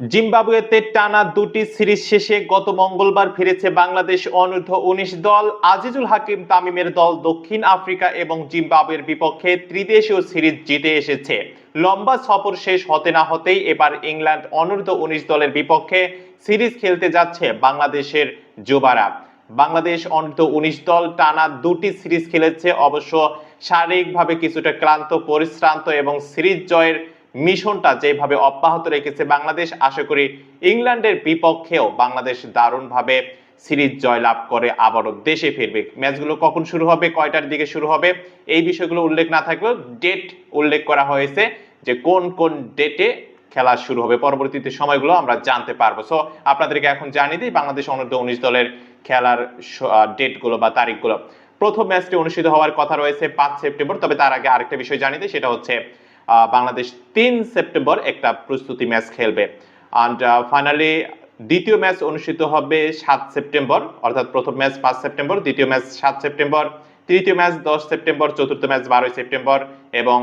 জিম্বাবুয়েতে টানা দুটি সিরিজ শেষে গত মঙ্গলবার ফিরেছে বাংলাদেশ অনূর্ধ্ব উনিশ দল। আজিজুল হাকিম তামিমের দল দক্ষিণ আফ্রিকা এবং জিম্বাবুয়ের বিপক্ষে ত্রিদেশীয় সিরিজ জিতে এসেছে। লম্বা সফর শেষ হতে না হতেই এবার ইংল্যান্ড অনূর্ধ্ব উনিশ দলের বিপক্ষে সিরিজ খেলতে যাচ্ছে বাংলাদেশের যুবারা। বাংলাদেশ অনূর্ধ্ব উনিশ দল টানা দুটি সিরিজ খেলেছে, অবশ্য শারীরিকভাবে কিছুটা ক্লান্ত, পরিশ্রান্ত এবং সিরিজ জয়ের মিশনটা যেভাবে অব্যাহত রেখেছে বাংলাদেশ, আশা করি ইংল্যান্ডের বিপক্ষেও বাংলাদেশ দারুণভাবে সিরিজ জয়লাভ করে আবারও দেশে ফিরবে। ম্যাচগুলো কখন শুরু হবে, কয়টার দিকে শুরু হবে, এই বিষয়গুলো উল্লেখ না থাকলেও ডেট উল্লেখ করা হয়েছে যে কোন কোন ডেটে খেলা শুরু হবে। পরবর্তীতে সময়গুলো আমরা জানতে পারব। সো আপনাদেরকে এখন জানিয়ে দিই, বাংলাদেশ অনূর্ধ্ব উনিশ দলের খেলার ডেটগুলো বা তারিখগুলো। প্রথম ম্যাচটি অনুষ্ঠিত হওয়ার কথা রয়েছে পাঁচ সেপ্টেম্বর, তবে তার আগে আরেকটা বিষয় জানিয়ে দিই, সেটা হচ্ছে বাংলাদেশ তিন সেপ্টেম্বর একটা প্রস্তুতি ম্যাচ খেলবে। অ্যান্ড ফাইনালি দ্বিতীয় ম্যাচ অনুষ্ঠিত হবে সাত সেপ্টেম্বর, অর্থাৎ প্রথম ম্যাচ পাঁচ সেপ্টেম্বর, দ্বিতীয় ম্যাচ সাত সেপ্টেম্বর, তৃতীয় ম্যাচ দশ সেপ্টেম্বর, চতুর্থ ম্যাচ বারোই সেপ্টেম্বর এবং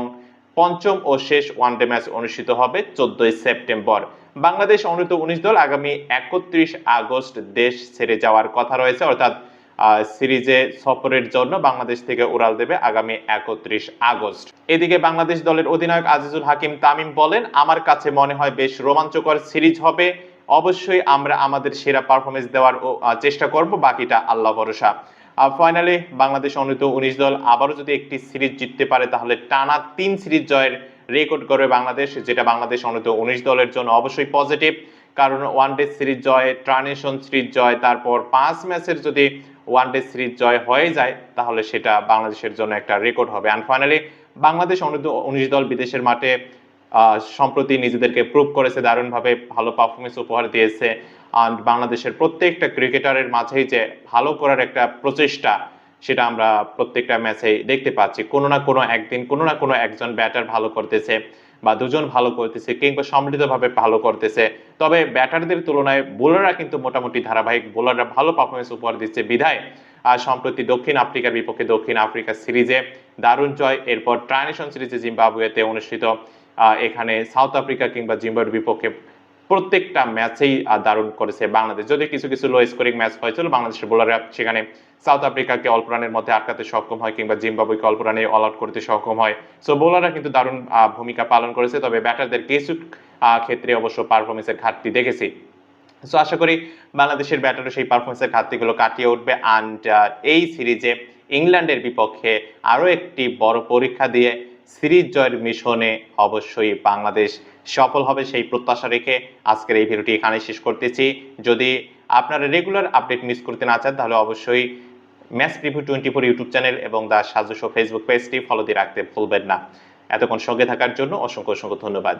পঞ্চম ও শেষ ওয়ানডে ম্যাচ অনুষ্ঠিত হবে চোদ্দই সেপ্টেম্বর। বাংলাদেশ অনূর্ধ্ব উনিশ দল আগামী একত্রিশ আগস্ট দেশ ছেড়ে যাওয়ার কথা রয়েছে, অর্থাৎ সিরিজে সফরের জন্য বাংলাদেশ থেকে উড়াল দেবে আগামী একত্রিশ আগস্ট। এদিকে বাংলাদেশ দলের অধিনায়ক আজিজুল হাকিম তামিম বলেন, আমার কাছে মনে হয় বেশ রোমাঞ্চকর সিরিজ হবে। অবশ্যই আমরা আমাদের সেরা পারফরমেন্স দেওয়ার চেষ্টা করব, বাকিটা আল্লাহ ভরসা। ফাইনালি বাংলাদেশ অনূর্ধ্ব উনিশ দল আবারও যদি একটি সিরিজ জিততে পারে, তাহলে টানা তিন সিরিজ জয়ের রেকর্ড করবে বাংলাদেশ, যেটা বাংলাদেশ অনূর্ধ্ব উনিশ দলের জন্য অবশ্যই পজিটিভ কারণ ওয়ান ডে সিরিজ জয় ট্রানেশন সিরিজ জয়, তারপর পাঁচ ম্যাচের যদি ওয়ান ডে সিরিজ জয় হয়ে যায়, তাহলে সেটা বাংলাদেশের জন্য একটা রেকর্ড হবে। অ্যান্ড ফাইনালি বাংলাদেশ উনিশ দল বিদেশের মাঠে সম্প্রতি নিজেদেরকে প্রুভ করেছে, দারুণভাবে ভালো পারফরমেন্স উপহার দিয়েছে। আর বাংলাদেশের প্রত্যেকটা ক্রিকেটারের মাঝেই যে ভালো করার একটা প্রচেষ্টা, সেটা আমরা প্রত্যেকটা ম্যাচেই দেখতে পাচ্ছি। কোনো না কোনো একদিন কোনো না কোনো একজন ব্যাটার ভালো করতেছে। বা দুজন ভালো করতেছে কিংবা সম্মিলিতভাবে ভালো করতেছে। তবে ব্যাটারদের তুলনায় বোলাররা কিন্তু মোটামুটি ধারাবাহিক বোলাররা ভালো পারফরমেন্স উপহার দিচ্ছে বিধায়। আর সম্প্রতি দক্ষিণ আফ্রিকার বিপক্ষে দক্ষিণ আফ্রিকা সিরিজে দারুণ জয়, এরপর ট্রাইনেশন সিরিজে জিম্বাবুয়েতে অনুষ্ঠিত এখানে সাউথ আফ্রিকা কিংবা জিম্বাবুয়ের বিপক্ষে প্রত্যেকটা ম্যাচেই দারুণ করেছে বাংলাদেশ। যদি কিছু কিছু লো স্কোরিং ম্যাচ হয়েছিল বাংলাদেশের বোলাররা সেখানে সাউথ আফ্রিকাকে অল্প রানের মধ্যে আটকাতে সক্ষম হয় কিংবা জিম্বাবুয়েকে অল্প রানে অল আউট করতে সক্ষম হয়। সো বোলাররা কিন্তু দারুণ ভূমিকা পালন করেছে, তবে ব্যাটারদের কিছু ক্ষেত্রে অবশ্য পারফরমেন্সের ঘাটতি দেখেছি। সো আশা করি বাংলাদেশের ব্যাটারও সেই পারফরমেন্সের ঘাটতিগুলো কাটিয়ে উঠবে। অ্যান্ড এই সিরিজে ইংল্যান্ডের বিপক্ষে আরও একটি বড় পরীক্ষা দিয়ে সিরিজ জয়ের মিশনে অবশ্যই বাংলাদেশ সফল হবে সেই প্রত্যাশা রেখে আজকের এই ভিডিওটি এখানে শেষ করতেছি। যদি আপনারা রেগুলার আপডেট মিস করতে না চান, তাহলে অবশ্যই match preview twenty four YouTube channel এবং দা সাজু ফেসবুক পেজটি ফলো দিয়ে রাখতে ভুলবেন না। এতক্ষণ সঙ্গে থাকার জন্য অসংখ্য অসংখ্য ধন্যবাদ।